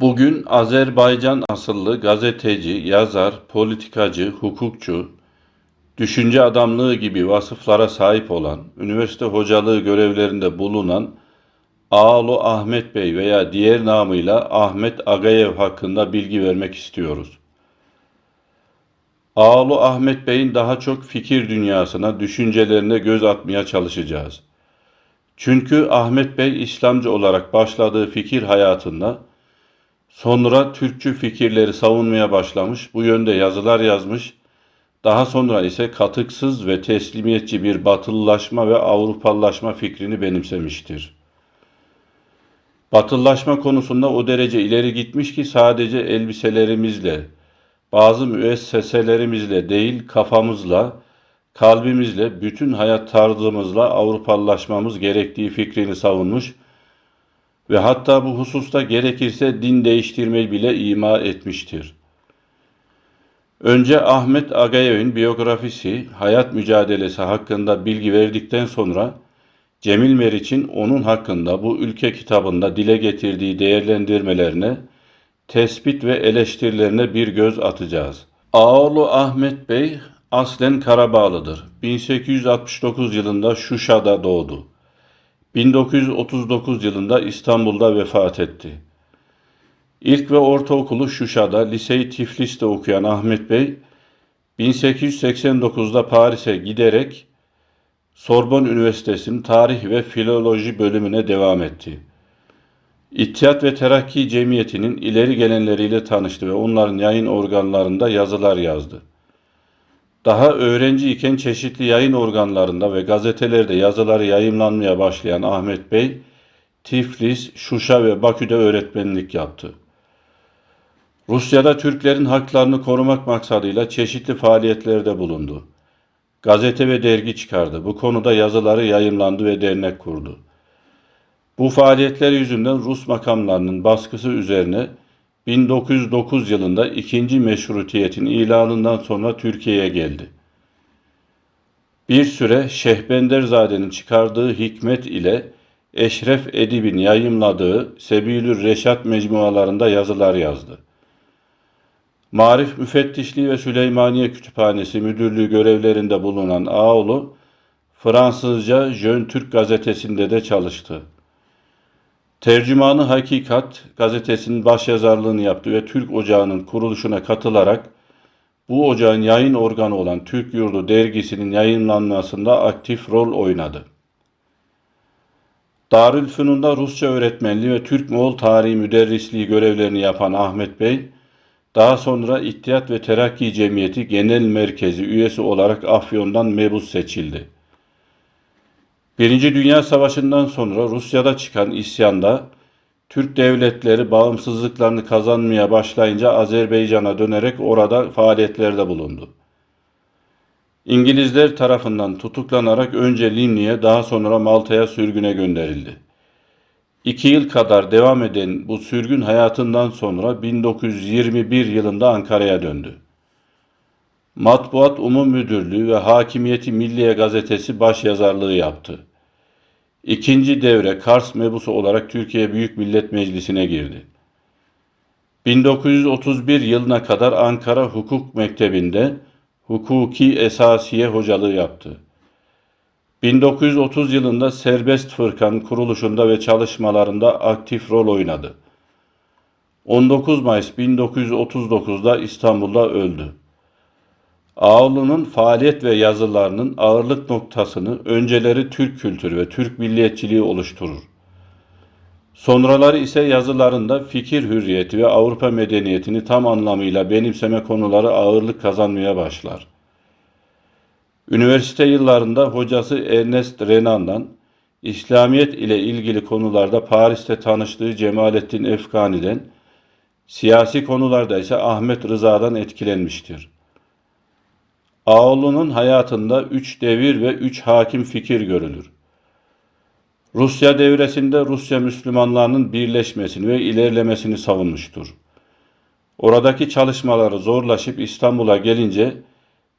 Bugün Azerbaycan asıllı gazeteci, yazar, politikacı, hukukçu, düşünce adamlığı gibi vasıflara sahip olan, üniversite hocalığı görevlerinde bulunan Ağalı Ahmet Bey veya diğer namıyla Ahmet Agayev hakkında bilgi vermek istiyoruz. Ağalı Ahmet Bey'in daha çok fikir dünyasına, düşüncelerine göz atmaya çalışacağız. Çünkü Ahmet Bey İslamcı olarak başladığı fikir hayatında Sonra Türkçü fikirleri savunmaya başlamış, bu yönde yazılar yazmış. Daha sonra ise katıksız ve teslimiyetçi bir batılılaşma ve Avrupalılaşma fikrini benimsemiştir. Batılılaşma konusunda o derece ileri gitmiş ki sadece elbiselerimizle, bazı müesseselerimizle değil kafamızla, kalbimizle, bütün hayat tarzımızla Avrupalılaşmamız gerektiği fikrini savunmuş ve hatta bu hususta gerekirse din değiştirmeyi bile ima etmiştir. Önce Ahmet Agayev'in biyografisi, hayat mücadelesi hakkında bilgi verdikten sonra Cemil Meriç'in onun hakkında bu ülke kitabında dile getirdiği değerlendirmelerine, tespit ve eleştirilerine bir göz atacağız. Ağoğlu Ahmet Bey aslen Karabağlıdır. 1869 yılında Şuşa'da doğdu. 1939 yılında İstanbul'da vefat etti. İlk ve ortaokulu Şuşa'da, liseyi Tiflis'te okuyan Ahmet Bey, 1889'da Paris'e giderek Sorbonne Üniversitesi'nin tarih ve filoloji bölümüne devam etti. İttihat ve Terakki Cemiyeti'nin ileri gelenleriyle tanıştı ve onların yayın organlarında yazılar yazdı. Daha öğrenci iken çeşitli yayın organlarında ve gazetelerde yazıları yayımlanmaya başlayan Ahmet Bey, Tiflis, Şuşa ve Bakü'de öğretmenlik yaptı. Rusya'da Türklerin haklarını korumak maksadıyla çeşitli faaliyetlerde bulundu. Gazete ve dergi çıkardı. Bu konuda yazıları yayımlandı ve dernek kurdu. Bu faaliyetler yüzünden Rus makamlarının baskısı üzerine 1909 yılında ikinci meşrutiyetin ilanından sonra Türkiye'ye geldi. Bir süre Şehbenderzade'nin çıkardığı hikmet ile Eşref Edib'in yayımladığı Sebilür Reşat mecmualarında yazılar yazdı. Marif Müfettişliği ve Süleymaniye Kütüphanesi müdürlüğü görevlerinde bulunan Ağoğlu, Fransızca Jön Türk gazetesinde de çalıştı. Tercümanı Hakikat gazetesinin başyazarlığını yaptı ve Türk Ocağı'nın kuruluşuna katılarak bu ocağın yayın organı olan Türk Yurdu dergisinin yayınlanmasında aktif rol oynadı. Darülfünun'da Rusça öğretmenliği ve Türk-Moğol tarihi müderrisliği görevlerini yapan Ahmet Bey, daha sonra İttihat ve Terakki Cemiyeti Genel Merkezi üyesi olarak Afyon'dan mebus seçildi. Birinci Dünya Savaşı'ndan sonra Rusya'da çıkan isyanda Türk devletleri bağımsızlıklarını kazanmaya başlayınca Azerbaycan'a dönerek orada faaliyetlerde bulundu. İngilizler tarafından tutuklanarak önce Limni'ye daha sonra Malta'ya sürgüne gönderildi. İki yıl kadar devam eden bu sürgün hayatından sonra 1921 yılında Ankara'ya döndü. Matbuat Umum Müdürlüğü ve Hakimiyeti Milliye Gazetesi başyazarlığı yaptı. İkinci devre Kars mebusu olarak Türkiye Büyük Millet Meclisi'ne girdi. 1931 yılına kadar Ankara Hukuk Mektebi'nde hukuki esasiye hocalığı yaptı. 1930 yılında Serbest Fırkanın kuruluşunda ve çalışmalarında aktif rol oynadı. 19 Mayıs 1939'da İstanbul'da öldü. Ağlı'nın faaliyet ve yazılarının ağırlık noktasını önceleri Türk kültürü ve Türk milliyetçiliği oluşturur. Sonraları ise yazılarında fikir hürriyeti ve Avrupa medeniyetini tam anlamıyla benimseme konuları ağırlık kazanmaya başlar. Üniversite yıllarında hocası Ernest Renan'dan İslamiyet ile ilgili konularda Paris'te tanıştığı Cemalettin Efkani'den, siyasi konularda ise Ahmet Rıza'dan etkilenmiştir. Ağoğlu'nun hayatında üç devir ve üç hakim fikir görülür. Rusya devresinde Rusya Müslümanlarının birleşmesini ve ilerlemesini savunmuştur. Oradaki çalışmaları zorlaşıp İstanbul'a gelince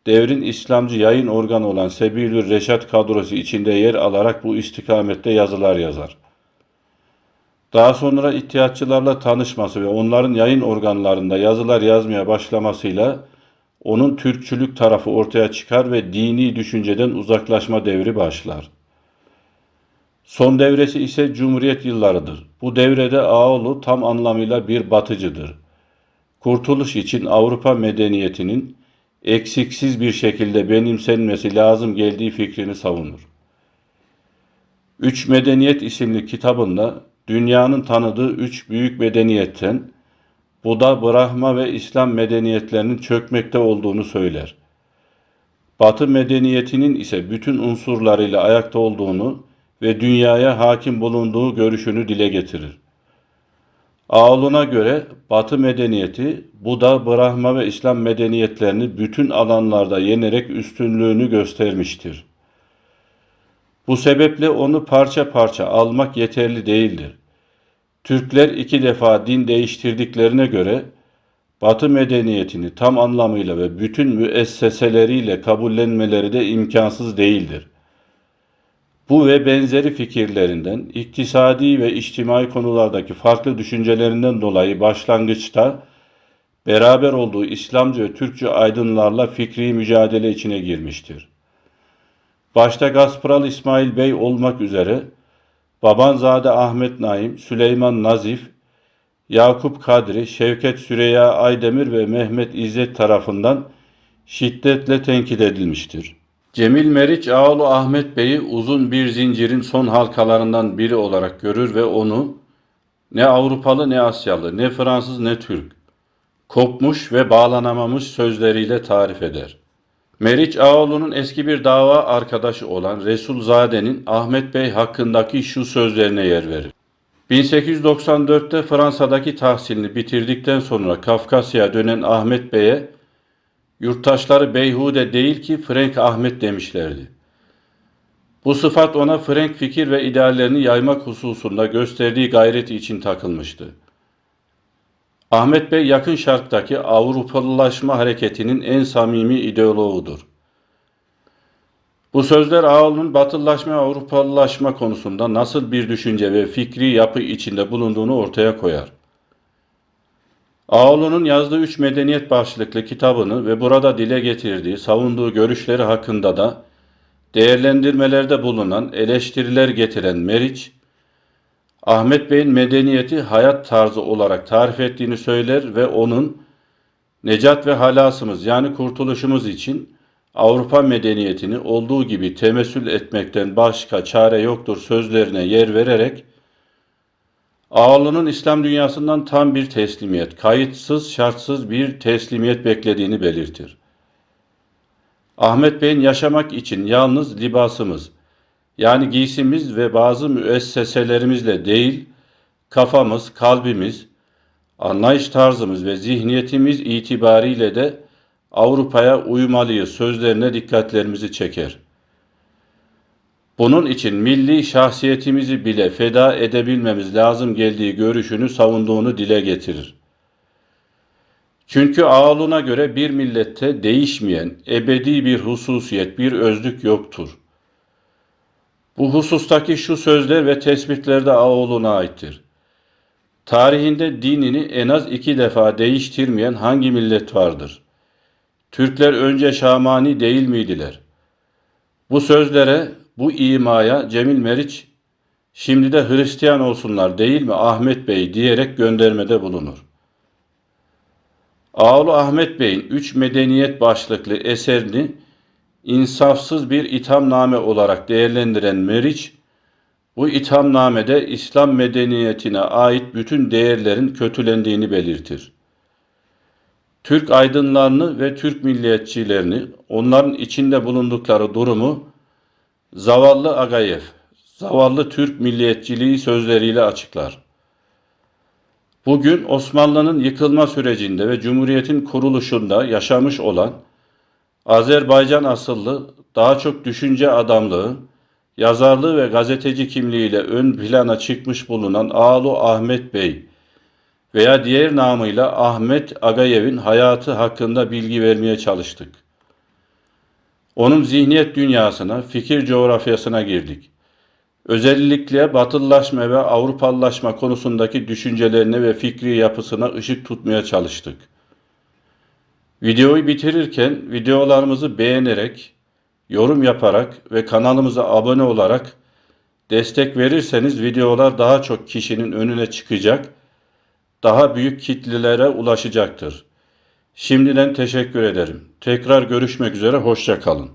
devrin İslamcı yayın organı olan Sebilür Reşat kadrosu içinde yer alarak bu istikamette yazılar yazar. Daha sonra ihtiyaççılarla tanışması ve onların yayın organlarında yazılar yazmaya başlamasıyla onun Türkçülük tarafı ortaya çıkar ve dini düşünceden uzaklaşma devri başlar. Son devresi ise Cumhuriyet yıllarıdır. Bu devrede Ağoğlu tam anlamıyla bir batıcıdır. Kurtuluş için Avrupa medeniyetinin eksiksiz bir şekilde benimsenmesi lazım geldiği fikrini savunur. Üç Medeniyet isimli kitabında dünyanın tanıdığı üç büyük medeniyetten Buda, Brahma ve İslam medeniyetlerinin çökmekte olduğunu söyler. Batı medeniyetinin ise bütün unsurlarıyla ayakta olduğunu ve dünyaya hakim bulunduğu görüşünü dile getirir. Ağoluna göre Batı medeniyeti Buda, Brahma ve İslam medeniyetlerini bütün alanlarda yenerek üstünlüğünü göstermiştir. Bu sebeple onu parça parça almak yeterli değildir. Türkler iki defa din değiştirdiklerine göre Batı medeniyetini tam anlamıyla ve bütün müesseseleriyle kabullenmeleri de imkansız değildir. Bu ve benzeri fikirlerinden, iktisadi ve içtimai konulardaki farklı düşüncelerinden dolayı başlangıçta beraber olduğu İslamcı ve Türkçü aydınlarla fikri mücadele içine girmiştir. Başta Gaspral İsmail Bey olmak üzere Babanzade Ahmet Naim, Süleyman Nazif, Yakup Kadri, Şevket Süreyya Aydemir ve Mehmet İzzet tarafından şiddetle tenkit edilmiştir. Cemil Meriç Ağoğlu Ahmet Bey'i uzun bir zincirin son halkalarından biri olarak görür ve onu ne Avrupalı ne Asyalı, ne Fransız ne Türk, kopmuş ve bağlanamamış sözleriyle tarif eder. Meriç Ağoğlu'nun eski bir dava arkadaşı olan Resul Zade'nin Ahmet Bey hakkındaki şu sözlerine yer verir. 1894'te Fransa'daki tahsilini bitirdikten sonra Kafkasya'ya dönen Ahmet Bey'e yurttaşları Beyhude değil ki Frank Ahmet demişlerdi. Bu sıfat ona Frank fikir ve ideallerini yaymak hususunda gösterdiği gayreti için takılmıştı. Ahmet Bey yakın şarttaki Avrupalılaşma hareketinin en samimi ideoloğudur. Bu sözler Ağol'un batılılaşma ve Avrupalılaşma konusunda nasıl bir düşünce ve fikri yapı içinde bulunduğunu ortaya koyar. Ağol'un yazdığı Üç Medeniyet başlıklı kitabını ve burada dile getirdiği, savunduğu görüşleri hakkında da değerlendirmelerde bulunan, eleştiriler getiren Meriç, Ahmet Bey'in medeniyeti hayat tarzı olarak tarif ettiğini söyler ve onun necat ve halasımız yani kurtuluşumuz için Avrupa medeniyetini olduğu gibi temessül etmekten başka çare yoktur sözlerine yer vererek Ağalı'nın İslam dünyasından tam bir teslimiyet, kayıtsız şartsız bir teslimiyet beklediğini belirtir. Ahmet Bey'in yaşamak için yalnız libasımız, yani giysimiz ve bazı müesseselerimizle değil, kafamız, kalbimiz, anlayış tarzımız ve zihniyetimiz itibariyle de Avrupa'ya uymalıyız sözlerine dikkatlerimizi çeker. Bunun için milli şahsiyetimizi bile feda edebilmemiz lazım geldiği görüşünü savunduğunu dile getirir. Çünkü Ağol'una göre bir millette değişmeyen, ebedi bir hususiyet, bir özlük yoktur.'' Bu husustaki şu sözler ve tespitler de Ağoğlu'na aittir. Tarihinde dinini en az iki defa değiştirmeyen hangi millet vardır? Türkler önce Şamani değil miydiler? Bu sözlere, bu imaya Cemil Meriç, şimdi de Hristiyan olsunlar değil mi Ahmet Bey diyerek göndermede bulunur. Ağlı Ahmet Bey'in Üç Medeniyet başlıklı eserini insafsız bir ithamname olarak değerlendiren Meriç, bu ithamnamede İslam medeniyetine ait bütün değerlerin kötülendiğini belirtir. Türk aydınlarını ve Türk milliyetçilerini, onların içinde bulundukları durumu zavallı Agayev, zavallı Türk milliyetçiliği sözleriyle açıklar. Bugün Osmanlı'nın yıkılma sürecinde ve Cumhuriyet'in kuruluşunda yaşamış olan Azerbaycan asıllı, daha çok düşünce adamlığı, yazarlığı ve gazeteci kimliğiyle ön plana çıkmış bulunan Ağlu Ahmet Bey veya diğer namıyla Ahmet Agayev'in hayatı hakkında bilgi vermeye çalıştık. Onun zihniyet dünyasına, fikir coğrafyasına girdik. Özellikle batılılaşma ve Avrupalılaşma konusundaki düşüncelerine ve fikri yapısına ışık tutmaya çalıştık. Videoyu bitirirken videolarımızı beğenerek, yorum yaparak ve kanalımıza abone olarak destek verirseniz videolar daha çok kişinin önüne çıkacak, daha büyük kitlelere ulaşacaktır. Şimdiden teşekkür ederim. Tekrar görüşmek üzere, hoşça kalın.